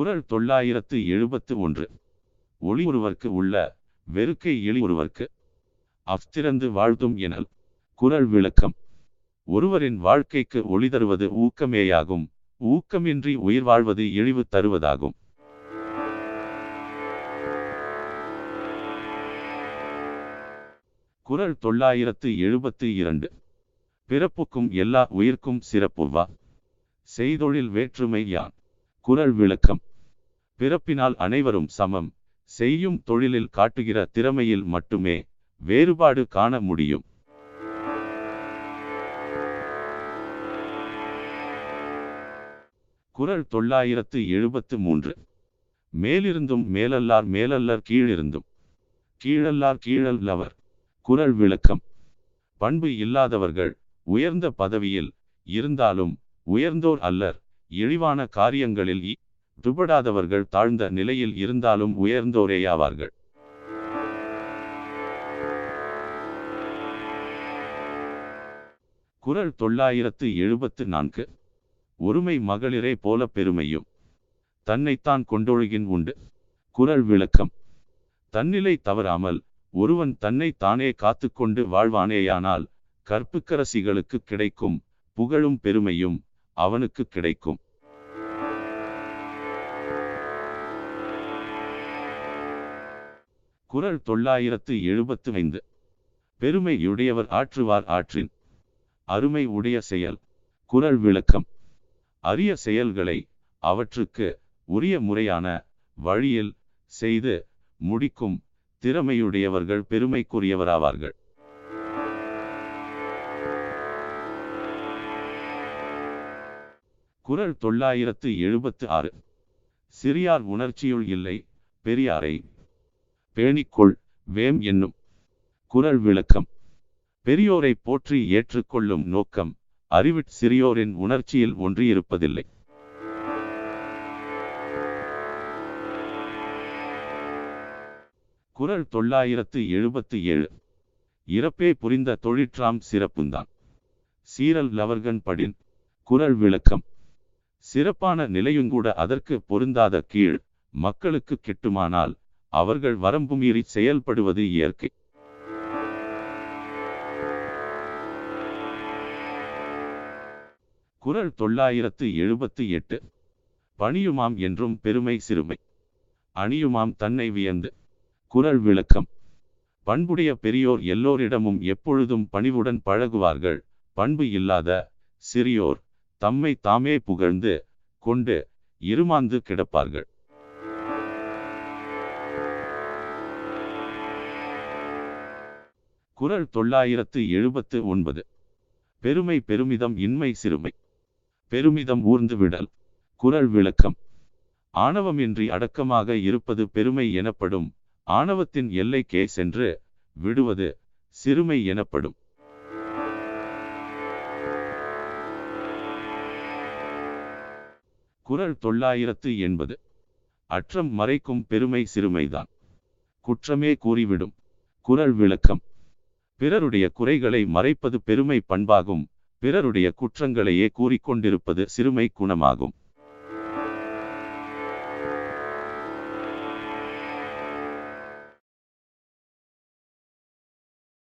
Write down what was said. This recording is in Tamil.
குரல் தொள்ளாயிரத்து எழுபத்து ஒன்று. ஒளி ஒருவர்க்கு உள்ள வெறுக்கை எளி ஒருவர்க்கு அஃதிறந்து வாழ்த்தும் எனல் குரல் விளக்கம். ஒருவரின் வாழ்க்கைக்கு ஒளி தருவது ஊக்கமேயாகும். ஊக்கமின்றி உயிர் வாழ்வது இழிவு தருவதாகும். குறள் தொள்ளாயிரத்து எழுபத்து இரண்டு. பிறப்புக்கும் எல்லா உயிர்க்கும் சிறப்புவா செய்தொழில் வேற்றுமை யான். குரல் விளக்கம். பிறப்பினால் அனைவரும் சமம். செய்யும் தொழிலில் காட்டுகிற திறமையில் மட்டுமே வேறுபாடு காண முடியும். குறள் தொள்ளாயிரத்து எழுபத்து மூன்று. மேலிருந்தும் மேலல்லார் மேலல்லர் கீழிருந்தும். கீழல்லார் கீழல்லவர். குரல் விளக்கம். பண்பு இல்லாதவர்கள் உயர்ந்த பதவியில் இருந்தாலும் உயர்ந்தோர் அல்லர். இழிவான காரியங்களில் துபடாதவர்கள் தாழ்ந்த நிலையில் இருந்தாலும் உயர்ந்தோரேயாவார்கள். குறள் தொள்ளாயிரத்து எழுபத்து நான்கு. ஒருமை மகளிரே போல பெருமையும். தன்னைத்தான் கொண்டொழுகின் உண்டு. குறள் விளக்கம். தன்னிலை தவறாமல் ஒருவன் தன்னை தானே காத்துக்கொண்டு வாழ்வானேயானால் கற்புக்கரசிகளுக்கு கிடைக்கும் புகழும் பெருமையும் அவனுக்கு கிடைக்கும். குறள் தொள்ளாயிரத்து எழுபத்து ஐந்து பெருமையுடையவர் ஆற்றுவார் ஆற்றின். அருமை உடைய செயல். குறள் விளக்கம். அரிய செயல்களை அவற்றுக்கு உரிய முறையான வழியில் செய்து முடிக்கும் திறமையுடையவர்கள் பெருமைக்குரியவராவார்கள். குரல் தொள்ளாயிரத்து எழுபத்து ஆறு. சிறியார் உணர்ச்சியுள் இல்லை பெரியாரை பேணிக்கொள் வேம் என்னும் குரல் விளக்கம். பெரியோரை போற்றி ஏற்றுக்கொள்ளும் நோக்கம் அறிவிற் சிறியோரின் உணர்ச்சியில் ஒன்றியிருப்பதில்லை. குறள் தொள்ளாயிரத்து எழுபத்து ஏழு இறப்பே புரிந்த தொழிற்றாம் சிறப்புந்தான். சீரல் லவர்கன் படின் குரல் விளக்கம். சிறப்பான நிலையுங்கூட அதற்கு பொருந்தாத கீழ் மக்களுக்கு கெட்டுமானால் அவர்கள் வரம்பு மீறி செயல்படுவது இயற்கை. குரல் தொள்ளாயிரத்து எழுபத்து எட்டு. பணியுமாம் என்றும் பெருமை சிறுமை. அணியுமாம் தன்னை வியந்து. குரல் விளக்கம். பண்புடைய பெரியோர் எல்லோரிடமும் எப்பொழுதும் பணிவுடன் பழகுவார்கள். பண்பு இல்லாத சிறியோர் தம்மை தாமே புகழ்ந்து கொண்டு இருமாந்து கிடப்பார்கள். குரல் தொள்ளாயிரத்து எழுபத்து ஒன்பது. பெருமை பெருமிதம் இன்மை சிறுமை. பெருமிதம் ஊர்ந்து விடல். குறள் விளக்கம். ஆணவமின்றி அடக்கமாக இருப்பது பெருமை எனப்படும். ஆணவத்தின் எல்லைக்கே சென்று விடுவது சிறுமை எனப்படும். குறள் தொள்ளாயிரத்து எண்பது. அற்றம் மறைக்கும் பெருமை சிறுமைதான். குற்றமே கூறிவிடும். குறள் விளக்கம். பிறருடைய குறைகளை மறைப்பது பெருமை பண்பாகும் பிறருடைய குற்றங்களையே கூறிக்கொண்டிருப்பது சிறுமை குணமாகும்.